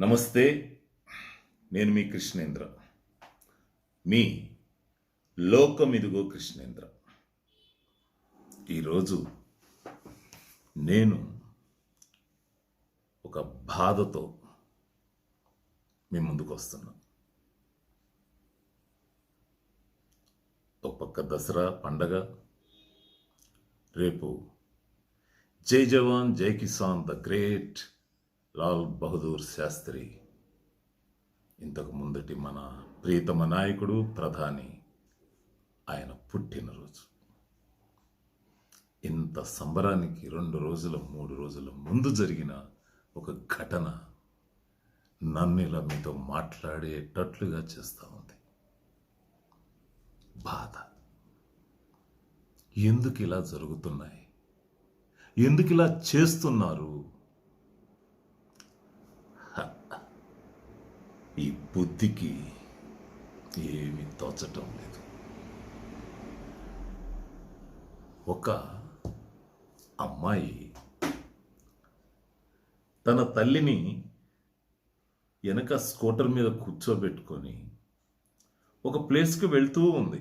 నమస్తే నేను మీ కృష్ణేంద్ర. మీ లోకమిదుగో కృష్ణేంద్ర. ఈరోజు నేను ఒక బాధతో మీ ముందుకు వస్తున్నా. ఒక పక్క దసరా పండగ రేపు జై జవాన్ జై కిసాన్ ద గ్రేట్ లాల్ బహదూర్ శాస్త్రి ఇంతకు ముందటి మన ప్రీతమ నాయకుడు ప్రధాని ఆయన పుట్టినరోజు. ఇంత సంబరానికి రెండు రోజుల మూడు రోజుల ముందు జరిగిన ఒక ఘటన నన్ను ఇలా మీతో మాట్లాడేటట్లుగా చేస్తూ ఉంది. బాధ. ఎందుకు ఇలా జరుగుతున్నాయి? ఎందుకు ఇలా చేస్తున్నారు? ఈ బుద్ధికి ఏమీ తోచటం లేదు. ఒక అమ్మాయి తన తల్లిని వెనక స్కూటర్ మీద కూర్చోబెట్టుకొని ఒక ప్లేస్కి వెళ్తూ ఉంది.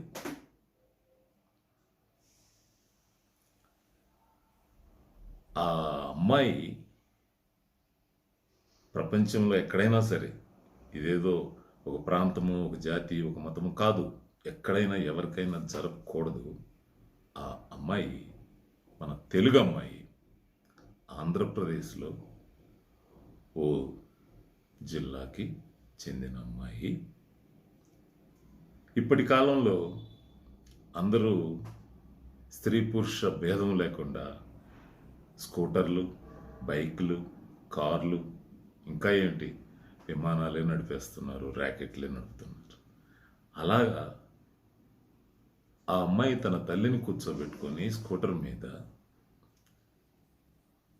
ఆ అమ్మాయి ప్రపంచంలో ఎక్కడైనా సరే ఇదేదో ఒక ప్రాంతము ఒక జాతి ఒక మతము కాదు. ఎక్కడైనా ఎవరికైనా జరగకూడదు. ఆ అమ్మాయి మన తెలుగు అమ్మాయి ఆంధ్రప్రదేశ్లో ఓ జిల్లాకి చెందిన అమ్మాయి. ఇప్పటి కాలంలో అందరూ స్త్రీ పురుష భేదం లేకుండా స్కూటర్లు బైక్లు కార్లు ఇంకా ఏంటి విమానాలే నడిపేస్తున్నారు ర్యాకెట్లే నడుపుతున్నారు. అలాగా ఆ అమ్మాయి తన తల్లిని కూర్చోబెట్టుకొని స్కూటర్ మీద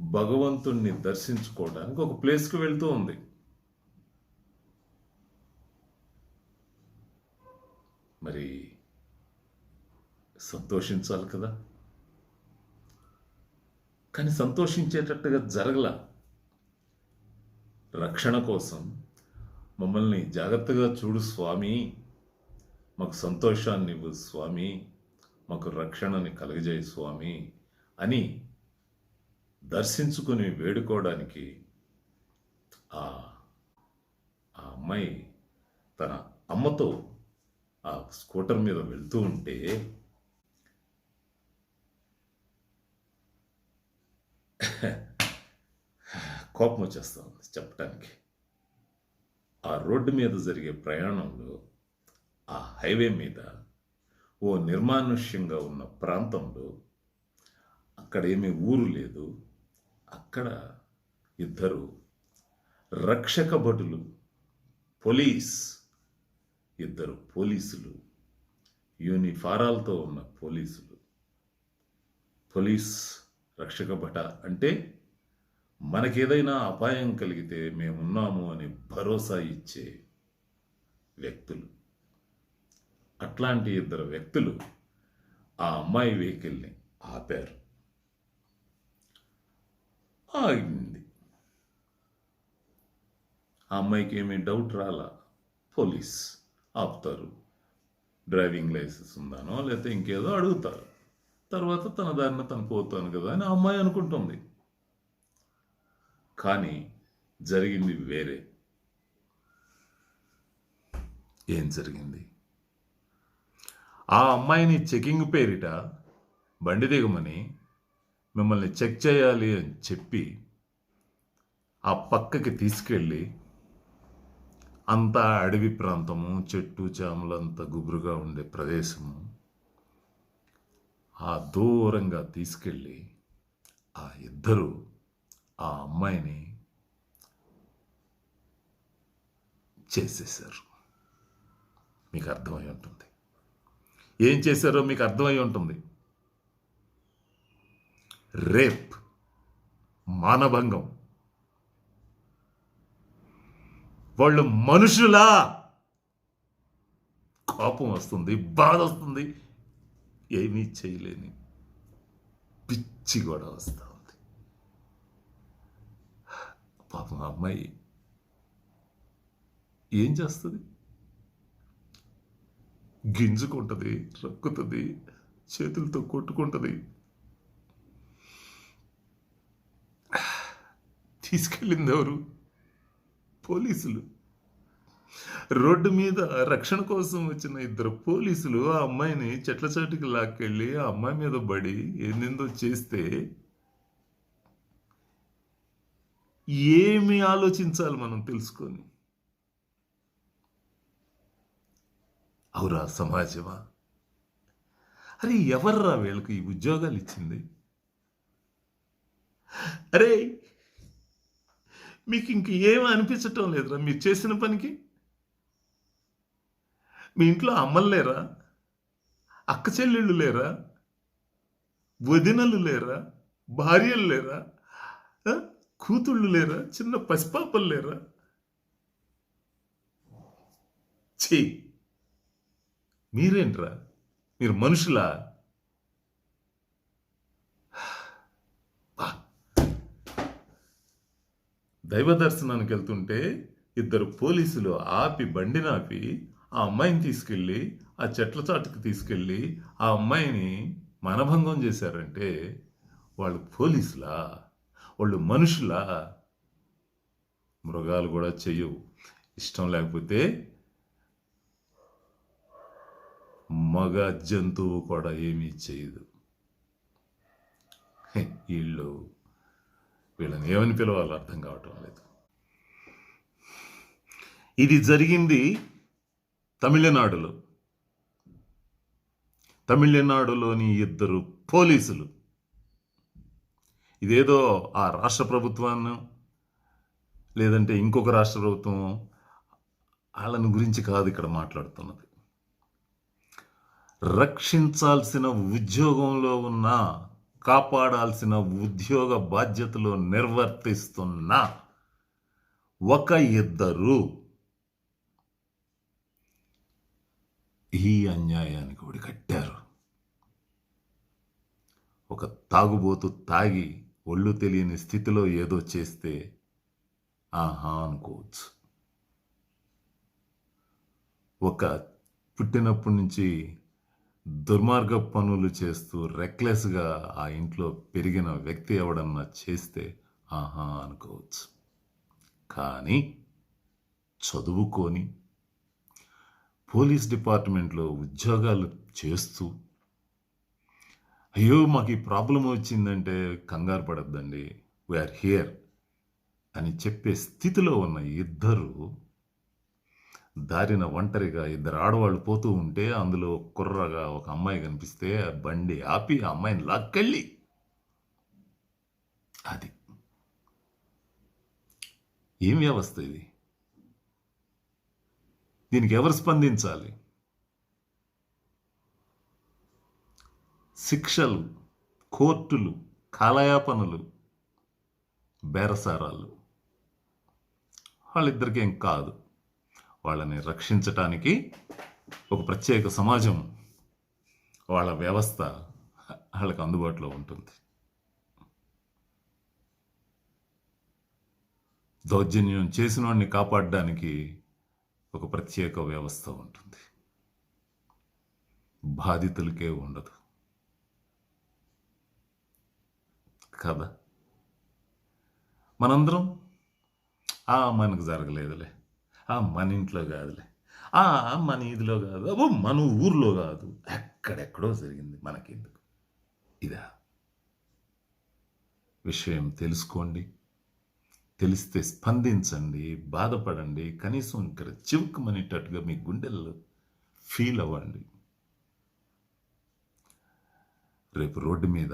భగవంతుణ్ణి దర్శించుకోవడానికి ఒక ప్లేస్కి వెళ్తూ ఉంది. మరి సంతోషించాలి కదా? కానీ సంతోషించేటట్టుగా జరగల. రక్షణ కోసం మమ్మల్ని జాగ్రత్తగా చూడు స్వామి. మాకు సంతోషాన్ని ఇవ్వు స్వామి. మాకు రక్షణని కలుగజేయి స్వామి అని దర్శించుకుని వేడుకోవడానికి ఆ ఆ అమ్మాయి తన అమ్మతో ఆ స్కూటర్ మీద వెళ్తూ ఉంటే కోపం వచ్చేస్తుంది చెప్పడానికి ఆ రోడ్డు మీద జరిగే ప్రయాణంలో ఆ హైవే మీద ఓ నిర్మానుష్యంగా ఉన్న ప్రాంతంలో అక్కడ ఏమీ ఊరు లేదు. అక్కడ ఇద్దరు రక్షక భటులు పోలీస్ ఇద్దరు పోలీసులు యూనిఫారాలతో ఉన్న పోలీసులు. పోలీస్ రక్షక భట అంటే మనకేదైనా అపాయం కలిగితే మేమున్నాము అని భరోసా ఇచ్చే వ్యక్తులు. అట్లాంటి ఇద్దరు వ్యక్తులు ఆ అమ్మాయి వెహికల్ని ఆపారు. ఆగింది. ఆ అమ్మాయికి ఏమీ డౌట్ రాలా? పోలీస్ ఆపుతారు. డ్రైవింగ్ లైసెన్స్ ఉందానో లేకపోతే ఇంకేదో అడుగుతారు. తర్వాత తన దారిన తను పోతాను కదా అని ఆ అమ్మాయి అనుకుంటుంది. కానీ జరిగింది వేరే. ఏం జరిగింది? ఆ అమ్మాయిని చెకింగ్ పేరిట బండి దిగమని మిమ్మల్ని చెక్ చేయాలి అని చెప్పి ఆ పక్కకి తీసుకెళ్ళి అంతా అడవి ప్రాంతము చెట్టు చేమలంతా గుబురుగా ఉండే ప్రదేశము ఆ దూరంగా తీసుకెళ్ళి ఆ ఇద్దరు ఆ అమ్మాయిని చేసేశారు. మీకు అర్థమై ఉంటుంది. ఏం చేశారో మీకు అర్థమై ఉంటుంది. రేప్ మానభంగం. వాళ్ళు మనుషులా. కోపం వస్తుంది బాధ వస్తుంది. ఏమీ చేయలేని పిచ్చి కూడా వస్తుంది ఉంది పాపం అమ్మాయి ఏం చేస్తుంది? గింజుకుంటుంది రక్కుతుంది చేతులతో కొట్టుకుంటుంది. తీసుకెళ్ళింది ఎవరు? పోలీసులు. రోడ్డు మీద రక్షణ కోసం వచ్చిన ఇద్దరు పోలీసులు ఆ అమ్మాయిని చెట్ల చాటుకి లాక్కెళ్ళి ఆ అమ్మాయి మీద పడి ఏందేందో చేస్తే ఏమి ఆలోచించాలి మనం తెలుసుకొని? అవురా సమాజమా? అరే ఎవర్రా వీళ్ళకి ఈ ఉద్యోగాలు ఇచ్చింది? అరే మీకు ఇంక ఏమి అనిపించటం లేదురా మీరు చేసిన పనికి? మీ ఇంట్లో అమ్మలు లేరా? అక్క చెల్లెళ్ళు లేరా? వదినలు లేరా? భార్యలు లేరా? కూతుళ్ళు లేరా? చిన్న పసిపాపలు లేరా? ఛీ! మీరేంట్రా? మీరు మనుషులా? దైవ దర్శనానికి వెళ్తుంటే ఇద్దరు పోలీసులు ఆపి బండిని ఆపి ఆ అమ్మాయిని తీసుకెళ్ళి ఆ చెట్ల చాటుకు తీసుకెళ్ళి ఆ అమ్మాయిని మనభంగం చేశారంటే వాళ్ళు పోలీసులా? వాళ్ళు మనుషులా? మృగాలు కూడా చెయ్యవు. ఇష్టం లేకపోతే మగ జంతువు కూడా ఏమీ చేయదు వీళ్ళు వీళ్ళని ఏమని పిలవాలో అర్థం కావటం లేదు. ఇది జరిగింది తమిళనాడులో. తమిళనాడులోని ఇద్దరు పోలీసులు ఇదేదో ఆ రాష్ట్ర ప్రభుత్వాన్ని లేదంటే ఇంకొక రాష్ట్ర ప్రభుత్వం వాళ్ళని గురించి కాదు ఇక్కడ మాట్లాడుతున్నది. రక్షించాల్సిన ఉద్యోగంలో ఉన్న కాపాడాల్సిన ఉద్యోగ బాధ్యతలు నిర్వర్తిస్తున్న ఒక ఇద్దరు ఈ అన్యాయానికి ఒడికట్టారు ఒక తాగుబోతు తాగి ఒళ్ళు తెలియని స్థితిలో ఏదో చేస్తే ఆహా అనుకోవచ్చు. ఒక పుట్టినప్పటి నుంచి దుర్మార్గ పనులు చేస్తూ రెక్లెస్గా ఆ ఇంట్లో పెరిగిన వ్యక్తి ఎవడన్నా చేస్తే ఆహా అనుకోవచ్చు. కానీ చదువుకొని పోలీస్ డిపార్ట్మెంట్లో ఉద్యోగాలు చేస్తూ అయ్యో మాకు ఈ ప్రాబ్లం వచ్చిందంటే కంగారు పడద్దండి. వీఆర్ హియర్ అని చెప్పే స్థితిలో ఉన్న ఇద్దరు దారిన ఒంటరిగా ఇద్దరు ఆడవాళ్ళు పోతూ ఉంటే అందులో కుర్రగా ఒక అమ్మాయి కనిపిస్తే ఆ బండి ఆపి ఆ అమ్మాయిని లాక్కెళ్ళి. అది. ఏం వ్యవస్థ ఇది? దీనికి ఎవరు స్పందించాలి? శిక్షలు కోర్టులు కాలయాపనలు బేరసారాలు. వాళ్ళిద్దరికేం కాదు. వాళ్ళని రక్షించటానికి ఒక ప్రత్యేక సమాజం వాళ్ళ వ్యవస్థ వాళ్ళకి అందుబాటులో ఉంటుంది. దౌర్జన్యం చేసిన వాడిని కాపాడడానికి ఒక ప్రత్యేక వ్యవస్థ ఉంటుంది. బాధితులకే ఉండదు. కదా మనందరం ఆ మనకు జరగలేదులే ఆ మన ఇంట్లో కాదులే ఆ మన ఇదిలో కాదు అబ్బో మన ఊర్లో కాదు ఎక్కడెక్కడో జరిగింది మనకెందుకు? ఇదా. విషయం తెలుసుకోండి తెలిస్తే స్పందించండి బాధపడండి కనీసం ఇక్కడ చివుకమనేటట్టుగా మీ గుండెల్లో ఫీల్ అవ్వండి. రేపు రోడ్డు మీద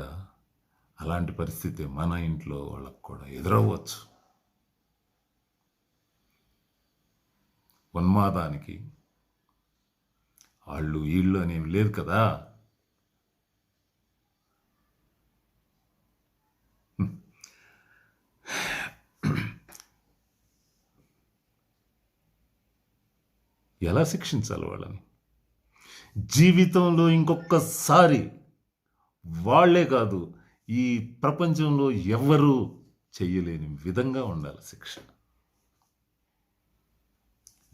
అలాంటి పరిస్థితి మన ఇంట్లో వాళ్ళకు కూడా ఎదురవ్వచ్చు. ఉన్మాదానికి వాళ్ళు వీళ్ళు అనేవి లేదు కదా? ఎలా శిక్షించాలి వాళ్ళని? జీవితంలో ఇంకొకసారి వాళ్ళే కాదు ఈ ప్రపంచంలో ఎవ్వరూ చేయలేని విధంగా ఉండాలి శిక్ష.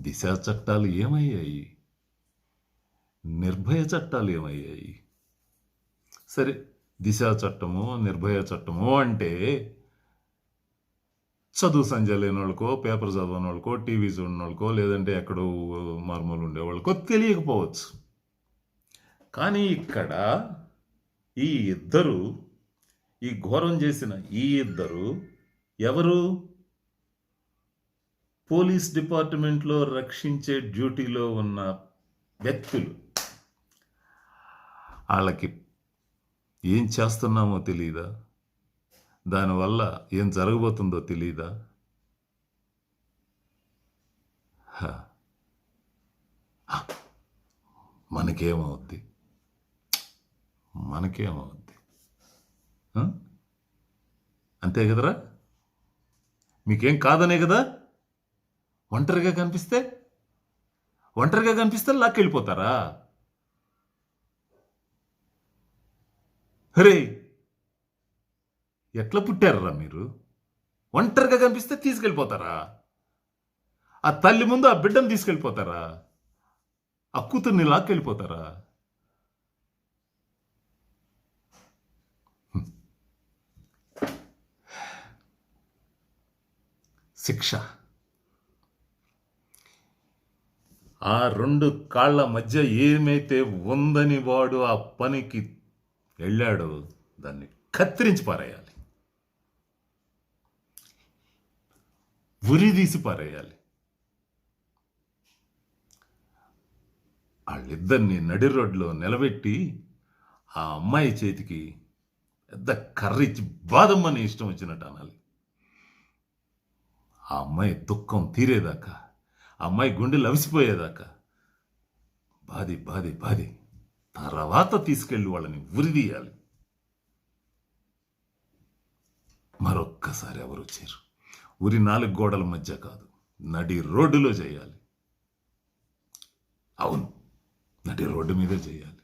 దిశ చట్టాలు ఏమయ్యాయి? నిర్భయ చట్టాలు ఏమయ్యాయి? సరే దిశ చట్టము నిర్భయ చట్టము అంటే చదువు సంజయ్ లేని వాళ్ళకో పేపర్ చదవని వాళ్ళకో టీవీ చూడని వాళ్ళకో లేదంటే ఎక్కడో మార్మూలు ఉండే వాళ్ళకో తెలియకపోవచ్చు. కానీ ఇక్కడ ఈ ఇద్దరు ఈ ఘోరం చేసిన ఈ ఇద్దరు ఎవరు? పోలీస్ డిపార్ట్మెంట్లో రక్షించే డ్యూటీలో ఉన్న వ్యక్తులు. వాళ్ళకి ఏం చేస్తున్నామో తెలియదా దానివల్ల ఏం జరగబోతుందో తెలియదా హ. మనకేమవుద్ది? మనకేమవుద్ది? అంతే కదరా? మీకేం కాదనే కదా? ఒంటరిగా కనిపిస్తే? ఒంటరిగా కనిపిస్తే లాక్కెళ్ళిపోతారా హరే! ఎట్లా పుట్టారా మీరు? ఒంటరిగా కనిపిస్తే తీసుకెళ్ళిపోతారా? ఆ తల్లి ముందు ఆ బిడ్డను తీసుకెళ్ళిపోతారా? ఆ కూతుర్ని లాక్కెళ్ళిపోతారా శిక్ష. ఆ రెండు కాళ్ళ మధ్య ఏమైతే ఉందని వాడు ఆ పనికి వెళ్ళాడో దాన్ని కత్తిరించి పారేయాలి. ఉరి తీసి పారేయాలి. వాళ్ళిద్దరిని నడి రోడ్లో నిలబెట్టి ఆ అమ్మాయి చేతికి పెద్ద కర్రిచ్చి బాదమ్మని ఇష్టం వచ్చినట్టు అనాలి. ఆ అమ్మాయి దుఃఖం తీరేదాకా ఆ అమ్మాయి గుండె అవిసిపోయేదాకా బాది బాధి బాధి. తర్వాత తీసుకెళ్ళి వాళ్ళని ఉరిదీయాలి. మరొక్కసారి ఎవరు వచ్చారు? ఉరి నాలుగు గోడల మధ్య కాదు నడి రోడ్డులో చేయాలి. అవును నడి రోడ్డు మీదే చేయాలి.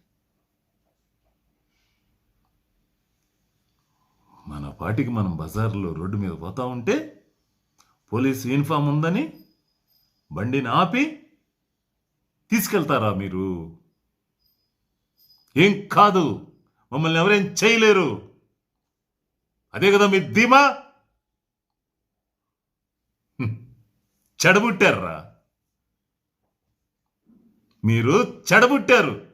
మన పాటికి మనం బజార్లో రోడ్డు మీద పోతా ఉంటే పోలీస్ యూనిఫామ్ ఉందని బండిని ఆపి తీసుకెళ్తారా మీరు? ఏం కాదు. మమ్మల్ని ఎవరేం చేయలేరు. అదే కదా మీ ధీమా? హ్మ్. చెడబుట్టారా మీరు చెడబుట్టారు.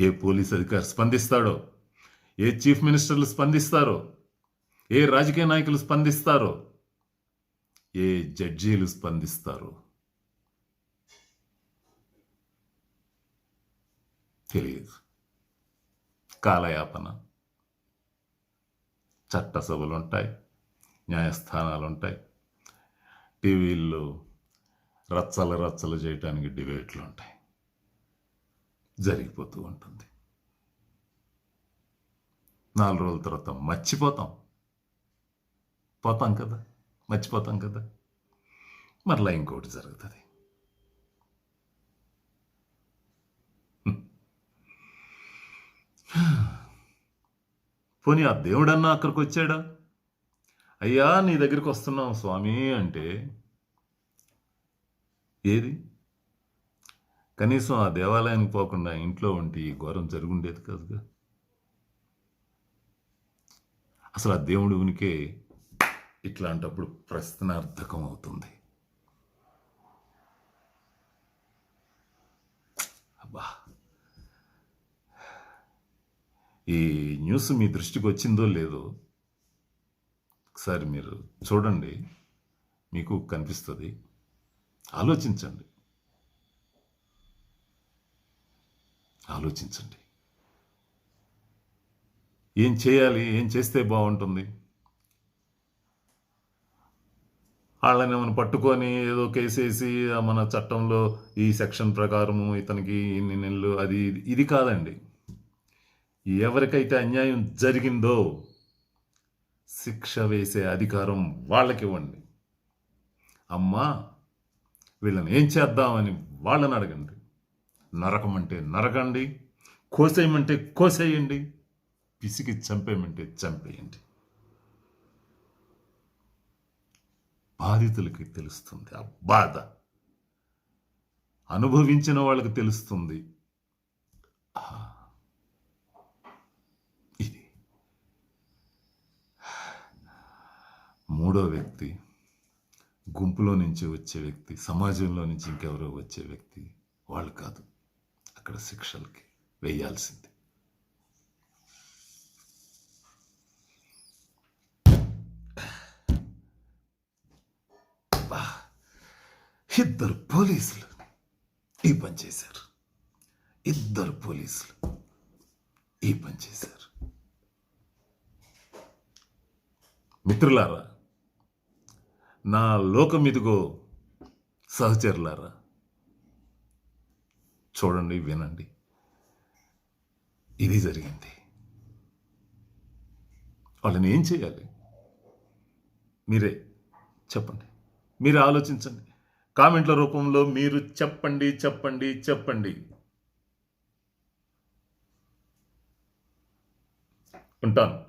ఏ పోలీస్ అధికారి స్పందిస్తాడో? ఏ చీఫ్ మినిస్టర్లు స్పందిస్తారో? ఏ రాజకీయ నాయకులు స్పందిస్తారో? ఏ జడ్జీలు స్పందిస్తారో? తెలియదు. కాలయాపన. చట్టసభలు ఉంటాయి న్యాయస్థానాలు ఉంటాయి టీవీల్లో రచ్చలు రచ్చలు చేయటానికి డిబేట్లు ఉంటాయి జరిగిపోతూ ఉంటుంది. నాలుగు రోజుల తర్వాత మర్చిపోతాం. పోతాం కదా? మర్చిపోతాం కదా? మరలా ఇంకోటి జరుగుతుంది. పోనీ ఆ దేవుడన్నా అక్కడికి వచ్చాడా? అయ్యా నీ దగ్గరికి వస్తున్నాం స్వామి అంటే ఏది? కనీసం ఆ దేవాలయానికి పోకుండా ఇంట్లో ఉంటే ఈ ఘోరం జరుగుండేది కాదుగా? అసలు ఆ దేవుడి ఉనికే ఇట్లాంటప్పుడు ప్రశ్నార్థకం అవుతుంది. అబ్బా! ఈ న్యూస్ మీ దృష్టికి వచ్చిందో లేదో ఒకసారి మీరు చూడండి. మీకు కనిపిస్తుంది. ఆలోచించండి. ఆలోచించండి. ఏం చేయాలి? ఏం చేస్తే బాగుంటుంది? వాళ్ళని మనం పట్టుకొని ఏదో కేసేసి మన చట్టంలో ఈ సెక్షన్ ప్రకారము ఇతనికి ఇన్ని నెలలు అది ఇది- ఇది కాదండి. ఎవరికైతే అన్యాయం జరిగిందో శిక్ష వేసే అధికారం వాళ్ళకి ఇవ్వండి. అమ్మా వీళ్ళని ఏం చేద్దామని వాళ్ళని అడగండి. నరకమంటే నరకండి కోసేయమంటే కోసేయండి పిసికి చంపేయమంటే చంపేయండి. బాధితులకి తెలుస్తుంది ఆ బాధ. అనుభవించిన వాళ్ళకి తెలుస్తుంది. ఇది. మూడో వ్యక్తి గుంపులో నుంచి వచ్చే వ్యక్తి సమాజంలో నుంచి ఇంకెవరో వచ్చే వ్యక్తి వాళ్ళు కాదు. అక్కడ శిక్షలకి వేయాల్సింది. ఇద్దరు పోలీసులు ఈ పని చేశారు. ఇద్దరు పోలీసులు ఈ పని చేశారు. మిత్రులారా నా లోకమిదిగో సహచరులారా చూడండి వినండి. ఇది జరిగింది. వాళ్ళని ఏం చేయాలి? మీరే చెప్పండి. మీరు ఆలోచించండి. కామెంట్ల రూపంలో మీరు చెప్పండి చెప్పండి చెప్పండి. ఉంటాను.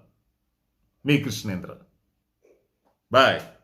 మీ కృష్ణేంద్ర. బాయ్.